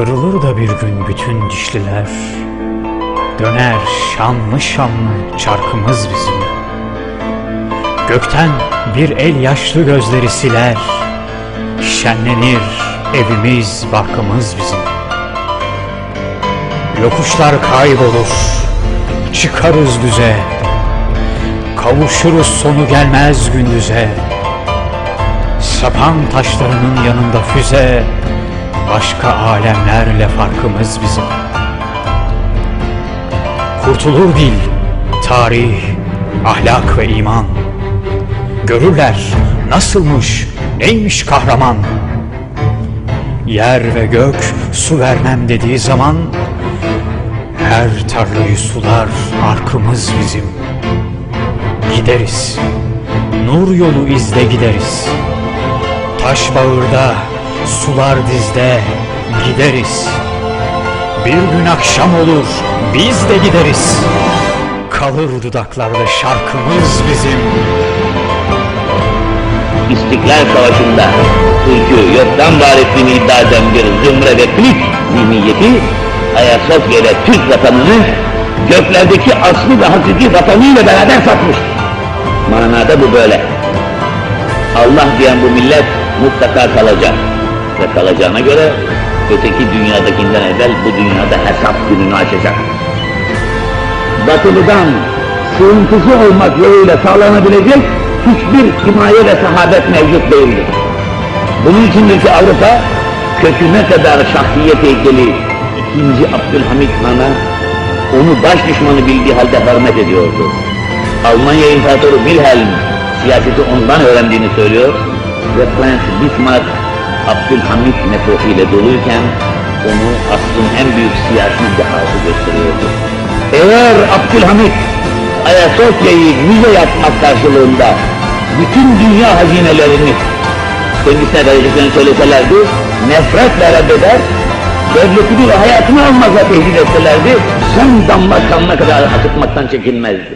Kırılır da bir gün bütün dişliler. Döner şanlı şanlı çarkımız bizim Gökten bir el yaşlı gözleri siler. Şenlenir evimiz barkımız bizim. Yokuşlar kaybolur Çıkarız düze. Kavuşuruz sonu gelmez gündüze. Sapan taşlarının yanında füze Başka alemlerle farkımız bizim. Kurtulur dil, tarih, ahlak ve iman. Görürler nasılmış, neymiş kahraman. Yer ve gök su vermem dediği zaman Her tarlayı sular arkımız bizim. Gideriz, nur yolu izle gideriz. Taş bağırda, sular dizde gideriz. Bir gün akşam olur, biz de gideriz. Kalır dudaklarda şarkımız bizim. İstiklal Savaşı'nda Türk'ü yoktan var ettiğini iddia eden bir zümre ve klik zihniyeti Ayasofya ile Türk vatanını göklerdeki aslı ve hakiki vatanıyla beraber satmış. Manada bu böyle. Allah diyen bu millet mutlaka kalacak. Ve kalacağına göre öteki dünyadakinden evvel bu dünyada hesap gününü açacak. Batılıdan sığıntısı olmak yoluyla sağlanabilecek hiçbir himaye ve sahabet mevcut değildir. Bunun içindir ki Avrupa köküne kadar şahsiyet heykeli 2. Abdülhamit Han'a onu baş düşmanı bildiği halde hürmet ediyordu. Almanya İmparatoru Wilhelm siyaseti ondan öğrendiğini söylüyor ve Prens Bismarck Abdülhamit nefretiyle doluyken onu aslın en büyük siyasi dehası gösteriyordu. Eğer Abdülhamit Ayasofya'yı müze yapmak karşılığında bütün dünya hazinelerini kendisine vereceklerini söyleselerdi, nefretle reddeder, devletini ve hayatını almakla tehdit etselerdi, son damla kanına kadar akıtmaktan çekinmezdi.